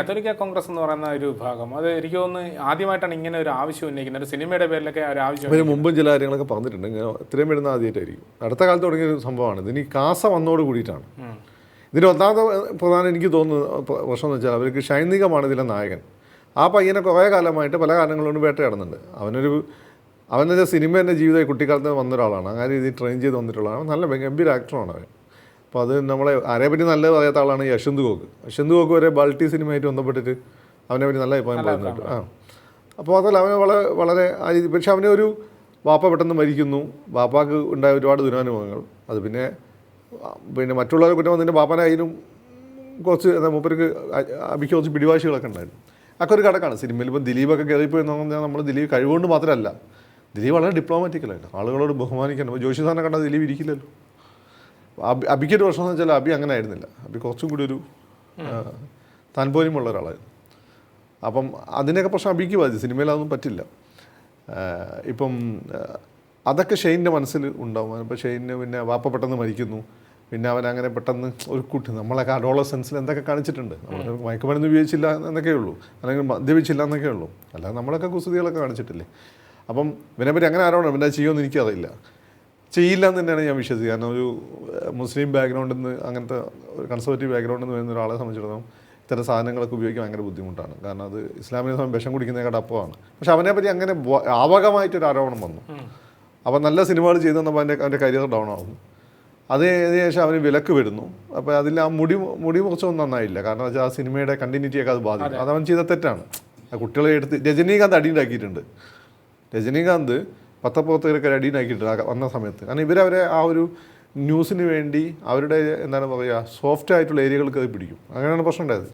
കത്തോലിക്ക കോൺഗ്രസ് എന്ന് പറയുന്ന ഒരു വിഭാഗം അത് എനിക്ക് തോന്നുന്നു ആദ്യമായിട്ടാണ് ഇങ്ങനെ ഒരു ആവശ്യം ഉന്നയിക്കുന്നത്. ഒരു സിനിമയുടെ പേരിലൊക്കെ ഒരു ആവശ്യം അതിന് മുമ്പും ചില കാര്യങ്ങളൊക്കെ പറഞ്ഞിട്ടുണ്ട്. ഇങ്ങനെ ഇത്രയും വരുന്ന ആദ്യമായിട്ടായിരിക്കും. അടുത്ത കാലത്ത് തുടങ്ങിയ ഒരു സംഭവമാണ്. ഇതിന് കാസ വന്നോട് കൂടിയിട്ടാണ്. ഇതിന്റെ ഒന്നാമത് ഒന്നാമത്തെ പ്രധാനം എനിക്ക് തോന്നുന്നത് പ്ര- പ്രശ്നം എന്ന് വെച്ചാൽ അവർക്ക് ഷൈനികമാണ് ഇതിലെ നായകൻ. ആ പയ്യനെ കുറേ കാലമായിട്ട് പല കാരണങ്ങളുകൊണ്ട് വേട്ടയാടുന്നുണ്ട്. അവനൊരു അവന്റെ സിനിമ എന്റെ ജീവിതം കുട്ടിക്കാലത്ത് വന്ന ഒരാളാണ്. അങ്ങനെ രീതിയിൽ ട്രെയിൻ ചെയ്ത് വന്നിട്ടുള്ളതാണ്. നല്ല ഗംഭീര ആക്ടറാണ് അവൻ. അപ്പോൾ അത് നമ്മളെ ആരെ പറ്റി നല്ല പറയാത്ത ആളാണ് യശ്വന്ത് ഗോക്ക് യശന്ത് ഗോക്ക് വരെ ബൾട്ടി സിനിമയായിട്ട് ബന്ധപ്പെട്ടിട്ട് അവനെ പറ്റി നല്ല അഭിപ്രായം പറയുന്നുണ്ട് ആ. അപ്പോൾ അതല്ല അവന് വളരെ വളരെ ആ രീതി പക്ഷെ അവനെ ഒരു വാപ്പ പെട്ടെന്ന് മരിക്കുന്നു. വാപ്പാക്ക് ഉണ്ടായ ഒരുപാട് ദുരാനുഭവങ്ങൾ അത് പിന്നെ പിന്നെ മറ്റുള്ളവരെ കുറ്റം വന്നതിന്റെ ബാപ്പാന്റെ കയ്യിലും കുറച്ച് എന്താ മൂപ്പർക്ക് അഭിക്ക് കുറച്ച് പിടിവാശികളൊക്കെ ഉണ്ടായിരുന്നു. അതൊക്കെ ഒരു കടക്കാണ് സിനിമയിൽ ഇപ്പോൾ ദിലീപൊക്കെ കയറിപ്പോയി എന്ന് പറഞ്ഞാൽ നമ്മൾ ദിലീപ് കഴിവുകൊണ്ട് മാത്രമല്ല ദിലീപ് വളരെ ഡിപ്ലോമാറ്റിക്കലായിട്ട് ആളുകളോട് ബഹുമാനിക്കണം. ജോഷി സാറിനെ കണ്ടാൽ ദിലീപ് ഇരിക്കില്ലല്ലോ. അബി അബിക്കൊരു പ്രശ്നം എന്ന് വെച്ചാൽ അബി അങ്ങനെ ആയിരുന്നില്ല. അബി കുറച്ചും കൂടി ഒരു താൻപോര്യമുള്ള ഒരാളായിരുന്നു. അപ്പം അതിനൊക്കെ പ്രശ്നം അബിക്ക് ബാധിച്ചു. സിനിമയിൽ അതൊന്നും പറ്റില്ല ഇപ്പം അതൊക്കെ ഷെയിന്റെ മനസ്സിൽ ഉണ്ടാവും. അപ്പോൾ ഷെയിന് പിന്നെ വാപ്പ പെട്ടെന്ന് മരിക്കുന്നു. പിന്നെ അവൻ അങ്ങനെ പെട്ടെന്ന് ഒരു കുട്ടി നമ്മളൊക്കെ അഡോളസെൻസിൽ എന്തൊക്കെ കാണിച്ചിട്ടുണ്ട്. നമ്മൾ മയക്കുമരുന്ന് ഉപയോഗിച്ചില്ല എന്നൊക്കെ ഉള്ളൂ. അല്ലെങ്കിൽ മദ്യപിച്ചില്ല എന്നൊക്കെ ഉള്ളൂ. അല്ലാതെ നമ്മളൊക്കെ കുസൃതികളൊക്കെ കാണിച്ചിട്ടില്ലേ. അപ്പം ഇവനെപ്പറ്റി അങ്ങനെ ആരോടാണ് പിന്നെ ചെയ്യുമെന്ന് എനിക്കറിയില്ല. ചെയ്യില്ല എന്ന് തന്നെയാണ് ഞാൻ വിശ്വസിക്കുക കാരണം ഒരു മുസ്ലിം ബാക്ക്ഗ്രൗണ്ടിൽ നിന്ന് അങ്ങനത്തെ ഒരു കൺസർവേറ്റീവ് ബാക്ക്ഗ്രൗണ്ടിൽ നിന്ന് വരുന്ന ഒരാളെ സംബന്ധിച്ചിടത്തോളം ഇത്തരം സാധനങ്ങളൊക്കെ ഉപയോഗിക്കാൻ ഭയങ്കര ബുദ്ധിമുട്ടാണ്. കാരണം അത് ഇസ്ലാമിനെ സമയം വിഷം കുടിക്കുന്നതിനേക്കാൾ അപ്പമാണ്. പക്ഷെ അവനെ പറ്റി അങ്ങനെ ആവകമായിട്ടൊരു ആരോപണം വന്നു. അപ്പോൾ നല്ല സിനിമകൾ ചെയ്തു തന്നപ്പോൾ അവന്റെ അവന്റെ കരിയർ ഡൗൺ ആവുന്നു. അത് അതിന് ശേഷം അവന് വിലക്ക് വരുന്നു. അപ്പോൾ അതിൽ ആ മുടി മുടി മുറിച്ചൊന്നും നന്നായില്ല. കാരണം വെച്ചാൽ ആ സിനിമയുടെ കണ്ടിന്യൂറ്റിയൊക്കെ അത് ബാധിക്കും. അത്. അവൻ ചെയ്ത തെറ്റാണ്. ആ കുട്ടികളെ എടുത്ത് രജനീകാന്ത് അടിയുണ്ടാക്കിയിട്ടുണ്ട് രജനീകാന്ത് പത്തപ്പുറത്തേക്ക് അടിയിലാക്കിയിട്ടുണ്ട് വന്ന സമയത്ത്. കാരണം ഇവരവരെ ആ ഒരു ന്യൂസിന് വേണ്ടി അവരുടെ എന്താണ് പറയുക സോഫ്റ്റ് ആയിട്ടുള്ള ഏരിയകൾക്ക് അത് പിടിക്കും. അങ്ങനെയാണ് പ്രശ്നം ഉണ്ടായത്.